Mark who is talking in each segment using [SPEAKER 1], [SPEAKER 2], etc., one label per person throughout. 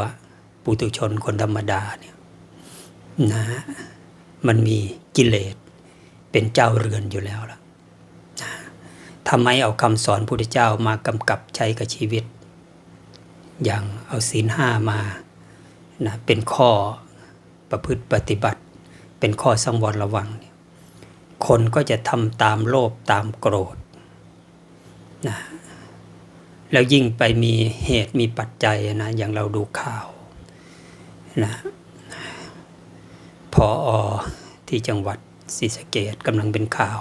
[SPEAKER 1] ว่าปุถุชนคนธรรมดาเนี่ยนะมันมีกิเลสเป็นเจ้าเรือนอยู่แล้วล่ะนะทำไมเอาคำสอนพุทธเจ้ามากำกับใช้กับชีวิต อย่างเอาศีลห้ามานะเป็นข้อประพฤติปฏิบัติ เป็นข้อสังวรระวัง คนก็จะทำตามโลภตามโกรธนะ แล้วยิ่งไปมีเหตุมีปัจจัยนะอย่างเราดูข่าวนะพออที่จังหวัดศรีสะเกดกำลังเป็นข่าว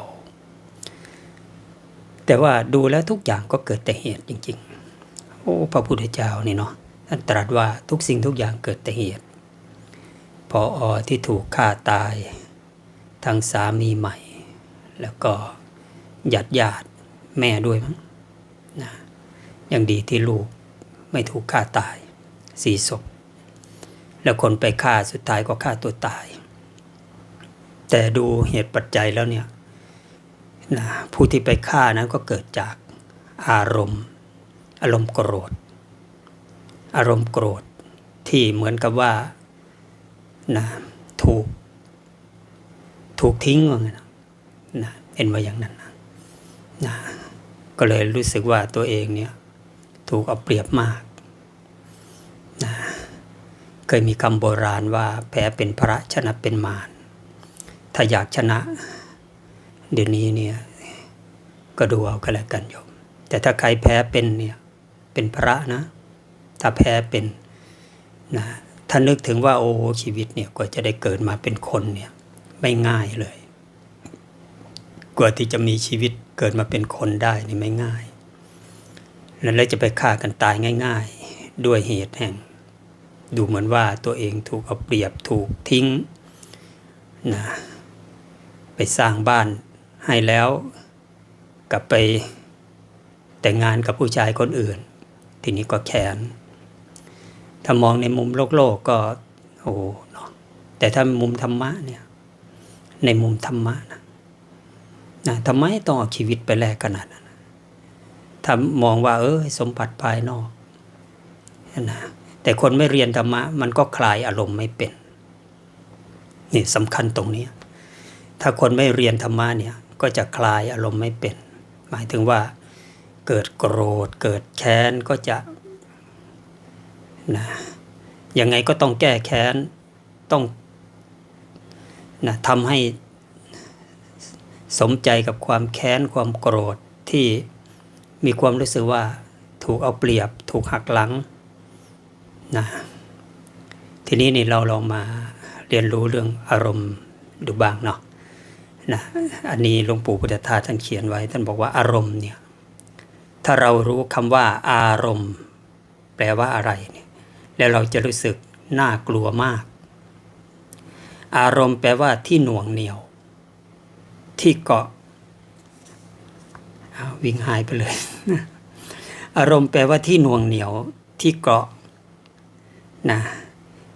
[SPEAKER 1] แต่ว่าดูแล้วทุกอย่างก็เกิดแต่เหตุจริง ๆ โอ้พระพุทธเจ้านี่เนาะท่านตรัสว่าทุกสิ่งทุกอย่างเกิดแต่เหตุพออที่ถูกฆ่าตายทั้งสามีใหม่ แล้วก็ญาติญาติแม่ด้วยมั้งนะ ยังดีที่ลูกไม่ถูกฆ่าตายสี่ศพ แล้วคนไปฆ่าสุดท้ายก็ฆ่าตัวตาย แต่ดูเหตุปัจจัยแล้วเนี่ยนะผู้ที่ไปฆ่านั้นก็เกิดจากอารมณ์ อารมณ์โกรธ อารมณ์โกรธที่เหมือนกับว่านะถูก ถูกทิ้งว่าไงนะนะเห็นว่าอย่างนั้นนะนะก็เลยรู้สึกว่าตัวเองเนี่ย ถูกเอาเปรียบมากนะเคยมีคำโบราณว่าแพ้เป็นพระชนะเป็นมารถ้าอยากชนะ เดี๋ยวนี้เนี่ยก็ดูเอากันแล้วกันโยม แต่ถ้าใครแพ้เป็นเนี่ยเป็นพระนะ ถ้าแพ้เป็นนะถ้านึกถึงว่าโอ้ชีวิตเนี่ยกว่าจะได้เกิดมาเป็นคนเนี่ยไม่ง่ายเลย กว่าที่จะมีชีวิตเกิดมาเป็นคนได้นี่ไม่ง่าย แล้วจะไปฆ่ากันตายง่าย ๆ ด้วยเหตุแห่ง ดูเหมือนว่าตัวเองถูกเอาเปรียบถูกทิ้งนะไปสร้างบ้านให้แล้วกลับไปแต่งงานกับผู้ชายคนอื่น ทีนี้ก็แขน ถ้ามองในมุมโลกโลกก็โอ้เนาะแต่ถ้ามุมธรรมะเนี่ยในมุมธรรมะนะนะทำไมต้องเอาชีวิตไปแลกขนาดนั้น ถ้ามองว่า เออสมบัติภายนอกนะแต่คนไม่เรียนธรรมะ มันก็คลายอารมณ์ไม่เป็น นี่สำคัญตรงนี้ ถ้าคนไม่เรียนธรรมะเนี่ย ก็จะคลายอารมณ์ไม่เป็น หมายถึงว่า เกิดโกรธ เกิดแค้นก็จะนะยังไงก็ต้องแก้แค้น ต้องนะทำให้สมใจกับความแค้นความโกรธที่ มีความรู้สึกว่าถูกเอาเปรียบ ถูกหักหลังนะทีนี้นี่เราลองมาเรียนรู้เรื่องอารมณ์ดูบ้างเนาะนะอันนี้หลวงปู่พุทธทาสท่านเขียนไว้ ท่านบอกว่าอารมณ์เนี่ยถ้าเรารู้คำว่าอารมณ์ แปลว่าอะไรเนี่ยแล้วเราจะรู้สึกน่ากลัวมาก อารมณ์แปลว่าที่หน่วงเหนียว ที่เกาะ วิ่งหายไปเลย อารมณ์แปลว่าที่หน่วงเหนียวที่เกาะนะ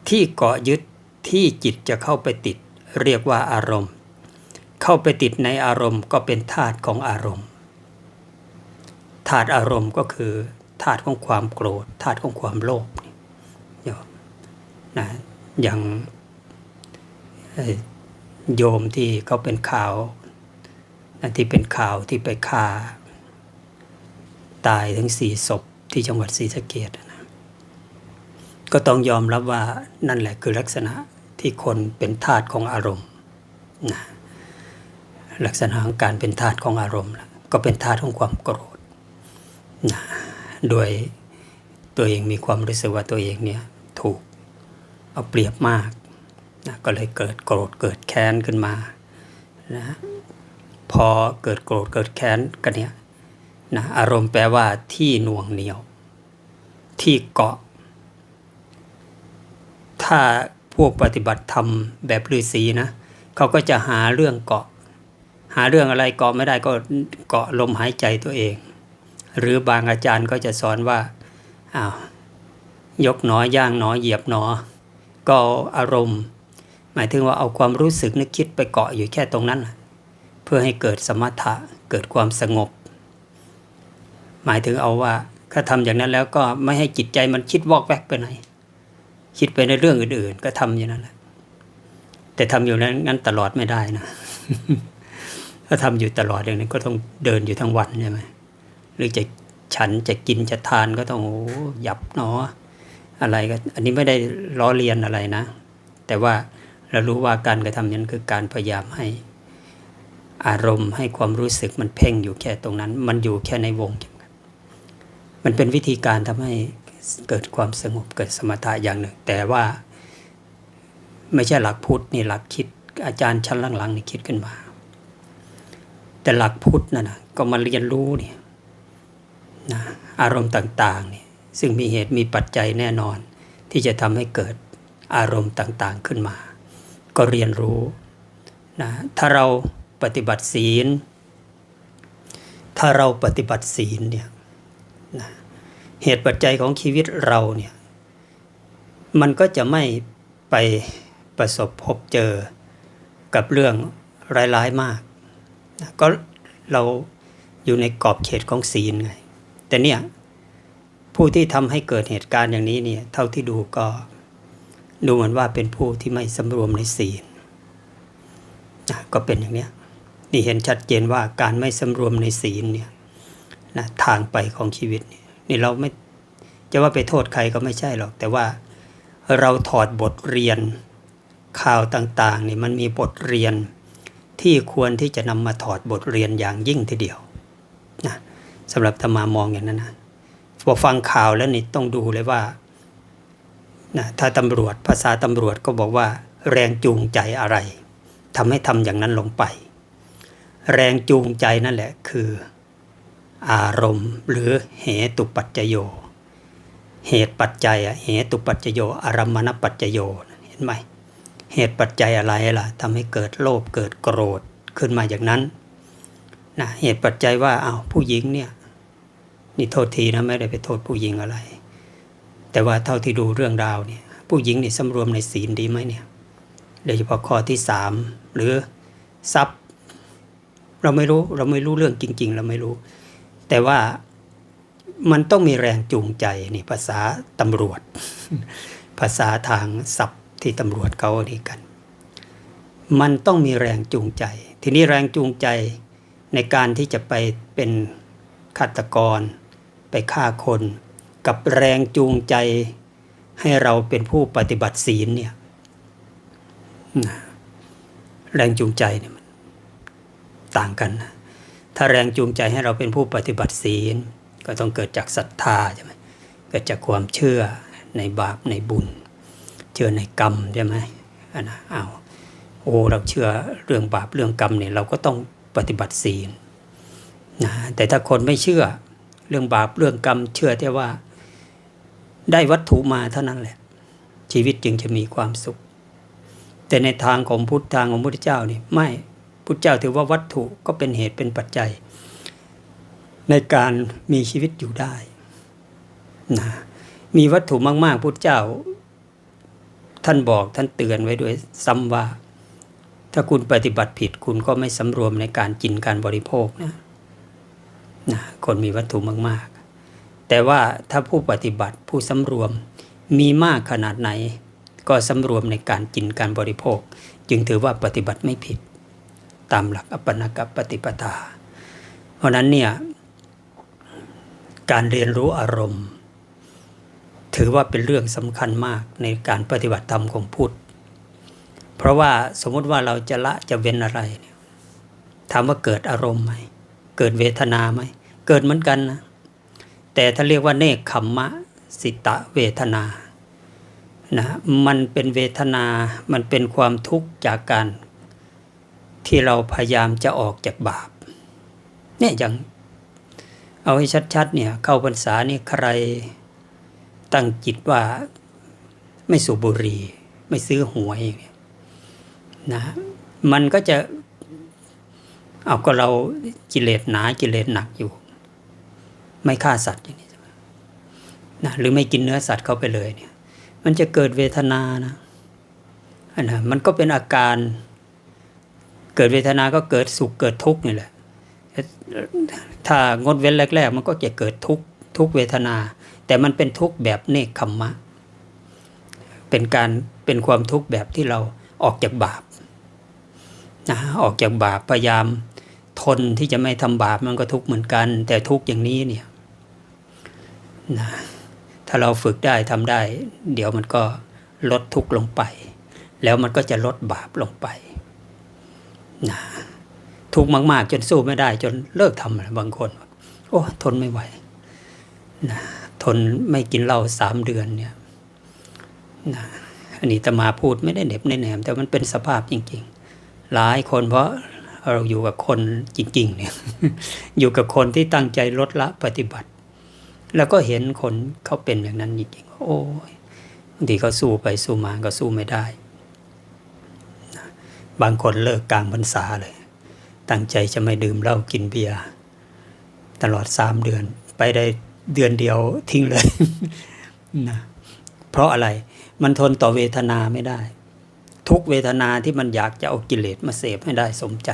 [SPEAKER 1] ที่เกาะยึดที่จิตจะเข้าไปติด เรียกว่าอารมณ์ เข้าไปติดในอารมณ์ก็เป็นธาตุของอารมณ์ธาตุอารมณ์ก็คือธาตุของความโกรธธาตุของความโลภนะอย่างโยมที่เขาเป็นข่าว ที่เป็นข่าวที่ไปฆ่า ตายทั้งสี่ศพที่จังหวัดศรีสะเกดนะก็ต้องยอมรับว่านั่นแหละคือลักษณะที่คนเป็นทาตของอารมณ์นะลักษณะของการเป็นทาตของอารมณ์ ก็เป็นทาตของความโกรธนะโดยตัวเองมีความรู้สึกว่าตัวเองเนี่ยถูกเอาเปรียบมากนะก็เลยเกิดโกรธเกิดแค้นขึ้นมานะ พอเกิดโกรธเกิดแค้นกันเนี่ยนะอารมณ์แปลว่าที่หน่วงเหนียว ที่เกาะ ถ้าพวกปฏิบัติธรรมแบบฤาษีนะเขาก็จะหาเรื่องเกาะ หาเรื่องอะไรเกาะไม่ได้ก็เกาะลมหายใจตัวเอง หรือบางอาจารย์ก็จะสอนว่าอ้าวยกหนอย่างหนอเหยียบหนอ ก็อารมณ์ หมายถึงว่าเอาความรู้สึกนึกคิดไปเกาะอยู่แค่ตรงนั้น เพื่อให้เกิดสมถะเกิดความสงบ หมายถึงเอาว่าถ้าทำอย่างนั้นแล้วก็ไม่ให้จิตใจมันคิดวอกแวกไปไหน คิดไปในเรื่องอื่น ๆ ก็ทำอยู่นั่นแหละแต่ทำอยู่นั้นงั้นตลอดไม่ได้นะถ้าทำอยู่ตลอดอย่างนี้ก็ต้องเดินอยู่ทั้งวันใช่ไหมหรือจะฉันจะกินจะทานก็ต้องโอ้หยับหนออะไรก็อันนี้ไม่ได้ล้อเลียนอะไรนะ แต่ว่าเรารู้ว่าการกระทำนั้นคือการพยายามให้ อารมณ์ให้ความรู้สึกมันเพ่งอยู่แค่ตรงนั้น มันอยู่แค่ในวงจำกัดมันเป็นวิธีการทำให้เกิดความสงบเกิดสมถะอย่างหนึ่ง แต่ว่าไม่ใช่หลักพุทธนี่หลักคิดอาจารย์ชั้นหลังๆนี่คิดขึ้นมา แต่หลักพุทธนั่นนะก็มาเรียนรู้เนี่ยนะอารมณ์ต่างๆเนี่ยซึ่งมีเหตุมีปัจจัยแน่นอน ที่จะทำให้เกิดอารมณ์ต่างๆขึ้นมา ก็เรียนรู้นะถ้าเรา ปฏิบัติศีล ถ้าเราปฏิบัติศีลเนี่ยนะเหตุปัจจัยของชีวิตเราเนี่ยมันก็จะไม่ไปประสบพบเจอกับเรื่องร้ายๆมากนะก็เราอยู่ในกรอบเขตของศีลไง แต่เนี่ยผู้ที่ทำให้เกิดเหตุการณ์อย่างนี้เนี่ยเท่าที่ดูก็ดูเหมือนว่าเป็นผู้ที่ไม่สำรวมในศีลนะก็เป็นอย่างเนี้ย นี่เห็นชัดเจนว่าการไม่สำรวมในศีลเนี่ยนะทางไปของชีวิตนี่นี่เราไม่จะว่าไปโทษใครก็ไม่ใช่หรอก แต่ว่าเราถอดบทเรียนข่าวต่างๆนี่มันมีบทเรียนที่ควรที่จะนำมาถอดบทเรียนอย่างยิ่งทีเดียวนะสำหรับธรรมามองอย่างนั้นนะพอฟังข่าวแล้วนี่ต้องดูเลยว่านะถ้าตำรวจภาษาตำรวจก็บอกว่า แรงจูงใจอะไรทำให้ทำอย่างนั้นลงไป แรงจูงใจนั่นแหละคือ อารมณ์หรือเหตุปัจจโย เหตุปัจจัยอะเหตุปัจจโยอารมณปัจจโยเห็นไหมเหตุปัจจัยอะไรล่ะทำให้เกิดโลภเกิดโกรธขึ้นมาอย่างนั้นนะเหตุปัจจัยว่าเอาผู้หญิงเนี่ยนี่โทษทีนะไม่ได้ไปโทษผู้หญิงอะไร แต่ว่าเท่าที่ดูเรื่องราวเนี่ย ผู้หญิงนี่สำรวมในศีลดีไหมเนี่ยโดยเฉพาะข้อที่สามหรือทรัพย์ เราไม่รู้เราไม่รู้เรื่องจริง ๆ เราไม่รู้ แต่ว่ามันต้องมีแรงจูงใจนี่ภาษาตำรวจ ภาษาทางศัพท์ที่ตำรวจเขาดีกัน มันต้องมีแรงจูงใจ ทีนี้แรงจูงใจในการที่จะไปเป็นฆาตกร ไปฆ่าคน กับแรงจูงใจให้เราเป็นผู้ปฏิบัติศีลเนี่ยแรงจูงใจเนี่ย ต่างกันนะถ้าแรงจูงใจให้เราเป็นผู้ปฏิบัติศีล ก็ต้องเกิดจากศรัทธาใช่ไหมเกิดจากความเชื่อในบาปในบุญ เชื่อในกรรมใช่ไหมอันนะเอาโอ้เราเชื่อเรื่องบาปเรื่องกรรมเนี่ยเราก็ต้องปฏิบัติศีลนะแต่ถ้าคนไม่เชื่อเรื่องบาปเรื่องกรรม เชื่อแต่ว่าได้วัตถุมาเท่านั้นแหละ ชีวิตจึงจะมีความสุข แต่ในทางของพุทธทางของพระพุทธเจ้านี่ไม่ พุทธเจ้าถือว่าวัตถุก็เป็นเหตุเป็นปัจจัย ในการมีชีวิตอยู่ได้นะมีวัตถุมากๆพุทธเจ้า ท่านบอกท่านเตือนไว้ด้วยซ้ำว่า ถ้าคุณปฏิบัติผิดคุณก็ไม่สำรวมในการกินการบริโภคนะนะคนมีวัตถุมากๆ แต่ว่าถ้าผู้ปฏิบัติผู้สำรวมมีมากขนาดไหน ก็สำรวมในการกินการบริโภค จึงถือว่าปฏิบัติไม่ผิด ตามหลักอปปนกปฏิปทา เพราะนั้นเนี่ยการเรียนรู้อารมณ์ ถือว่าเป็นเรื่องสำคัญมากในการปฏิบัติธรรมของพุทธ เพราะว่าสมมติว่าเราจะละจะเว้นอะไรถามว่าเกิดอารมณ์ไหมเกิดเวทนาไหมเกิดเหมือนกันนะแต่ถ้าเรียกว่าเนคขมมะสิตะเวทนานะมันเป็นเวทนา มันเป็นความทุกข์จากการ ที่เราพยายามจะออกจากบาป เนี่ยอย่างเอาให้ชัดๆเนี่ยเข้าพรรษานี่ใครตั้งจิตว่าไม่สูบบุหรี่ ไม่ซื้อหวยนะมันก็จะเอาก็เรากิเลสหนากิเลสหนักอยู่ ไม่ฆ่าสัตว์อย่างนี้นะหรือไม่กินเนื้อสัตว์เข้าไปเลยเนี่ย มันจะเกิดเวทนานะอันนะมันก็เป็นอาการ เกิดเวทนาก็เกิดสุขเกิดทุกข์นี่แหละ ถ้างดเว้นแรก ๆ มันก็จะเกิดทุกข์ทุกเวทนา แต่มันเป็นทุกข์แบบเนคขมมะเป็นเป็นการเป็นความทุกข์แบบที่เราออกจากบาปนะออกจากบาปพยายามทนที่จะไม่ทำบาปมันก็ทุกข์เหมือนกัน แต่ทุกข์อย่างนี้เนี่ยนะถ้าเราฝึกได้ทำได้ เดี๋ยวมันก็ลดทุกข์ลงไป แล้วมันก็จะลดบาปลงไป นะทุกข์มาก ๆ จนสู้ไม่ได้ จนเลิกทำบางคน โอ้ทนไม่ไหวนะทนไม่กินเหล้าสามเดือนเนี่ยนะอันนี้ตมาพูดไม่ได้เหน็บแหนม แต่มันเป็นสภาพจริง ๆ หลายคนเพราะเราอยู่กับคนจริง ๆ เนี่ย อยู่กับคนที่ตั้งใจลดละปฏิบัติ แล้วก็เห็นคนเขาเป็นอย่างนั้นจริงๆ โอ้ยบางทีเขาสู้ไปสู้มาก็สู้ไม่ได้ บางคนเลิกกลางพรรษาเลย ตั้งใจจะไม่ดื่มเหล้ากินเบียร์ตลอดสามเดือน ไปได้เดือนเดียวทิ้งเลยนะเพราะอะไรมันทนต่อเวทนาไม่ได้ ทุกเวทนาที่มันอยากจะเอากิเลสมาเสพให้ได้สมใจ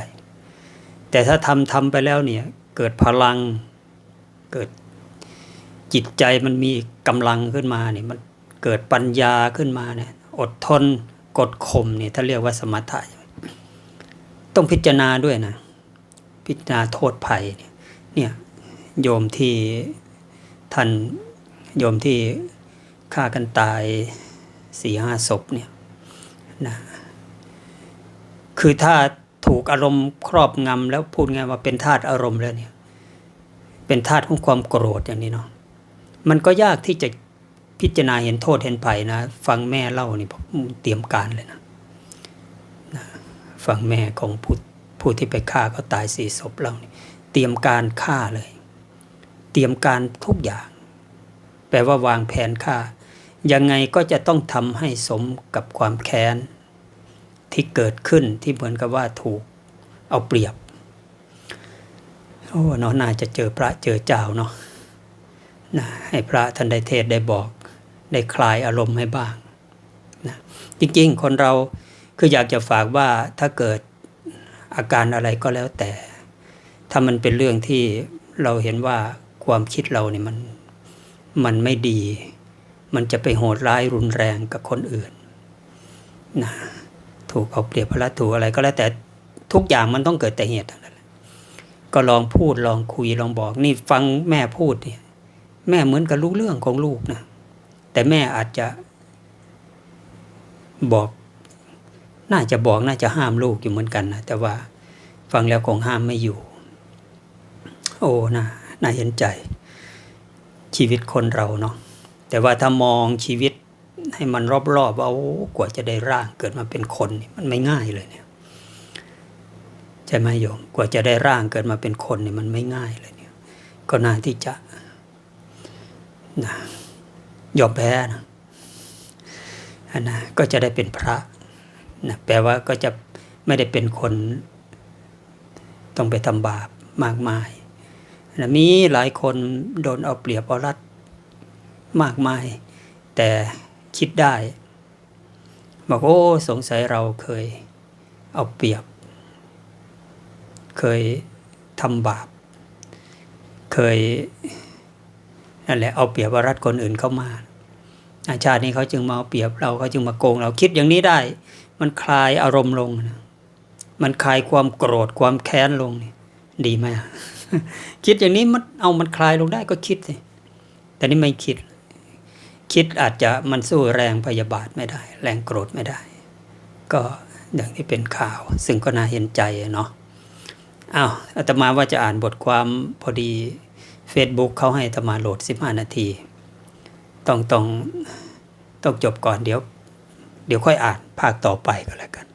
[SPEAKER 1] แต่ถ้าทำทำไปแล้วเนี่ย เกิดพลังเกิดจิตใจมันมีกำลังขึ้นมาเนี่ยมันเกิดปัญญาขึ้นมาเนี่ยอดทนกดข่มเนี่ยถ้าเรียกว่าสมถะ ต้องพิจารณาด้วยนะ พิจารณาโทษภัยเนี่ยเนี่ยโยมที่ท่านโยมที่ฆ่ากันตายสี่ห้าศพเนี่ยนะคือถ้าถูกอารมณ์ครอบงำแล้วพูดไงว่าเป็นธาตุอารมณ์แล้วเนี่ย เป็นธาตุของความโกรธอย่างนี้เนาะมันก็ยากที่จะพิจารณาเห็นโทษเห็นภัยนะ ฟังแม่เล่านี่เตรียมการเลยนะ ฟังแม่ของผู้ผู้ที่ไปฆ่าเขาตายสี่ศพเล่านี่เตรียมการฆ่าเลย เตรียมการทุกอย่าง แปลว่าวางแผนฆ่า ยังไงก็จะต้องทำให้สมกับความแค้น ที่เกิดขึ้นที่เหมือนกับว่าถูกเอาเปรียบโอ้เนาะน่าจะเจอพระเจอเจ้าเนาะนะให้พระท่านได้เทศได้บอก ได้คลายอารมณ์ให้บ้างนะจริงๆ คนเรา คืออยากจะฝากว่าถ้าเกิดอาการอะไรก็แล้วแต่ ถ้ามันเป็นเรื่องที่เราเห็นว่าความคิดเราเนี่ยมันมันไม่ดี มันจะไปโหดร้ายรุนแรงกับคนอื่นนะถูกเอาเปรียบพระถูกอะไรก็แล้วแต่ทุกอย่างมันต้องเกิดแต่เหตุทั้งนั้นก็ลองพูดลองคุยลองบอก นี่ฟังแม่พูดเนี่ยแม่เหมือนกับรู้เรื่องของลูกนะแต่แม่อาจจะบอก น่าจะบอกน่าจะห้ามลูกอยู่เหมือนกันนะแต่ว่าฟังแล้วคงห้ามไม่อยู่ โอ้น่าน่าเห็นใจ ชีวิตคนเราเนาะแต่ว่าถ้ามองชีวิตให้มันรอบๆว่าโอ้กว่าจะได้ร่างเกิดมาเป็นคนนี่มันไม่ง่ายเลยเนี่ยใช่ไหมโยมกว่าจะได้ร่างเกิดมาเป็นคนนี่มันไม่ง่ายเลยเนี่ย ก็น่าที่จะนะยอมแพ้นะอันนะก็จะได้เป็นพระ นะแปลว่าก็จะไม่ได้เป็นคนต้องไปทำบาปมากมายนะมีหลายคนโดนเอาเปรียบเอารัดมากมาย แต่คิดได้บอกโอ้สงสัยเราเคยเอาเปรียบ เคยทำบาป เคยนั่นแหละเอาเปรียบรัดคนอื่นเข้ามาอาชาตินี้เขาจึงมาเอาเปรียบเราเขาจึงมาโกงเราคิดอย่างนี้ได้ มันคลายอารมณ์ลงนะมันคลายความโกรธความแค้นลงนี่ดีไหมคิดอย่างนี้มันเอามันคลายลงได้ก็คิดสิแต่นี่ไม่คิด คิดอาจจะมันสู้แรงพยาบาทไม่ได้ แรงโกรธไม่ได้ ก็อย่างที่เป็นข่าว ซึ่งก็น่าเห็นใจเนาะอ้าวอาตมาว่าจะอ่านบทความพอดี Facebook เขาให้อาตมาโหลด 15 นาที ต้องต้องต้องจบก่อนเดี๋ยว เดี๋ยวค่อยอ่านภาคต่อไปก็แล้วกัน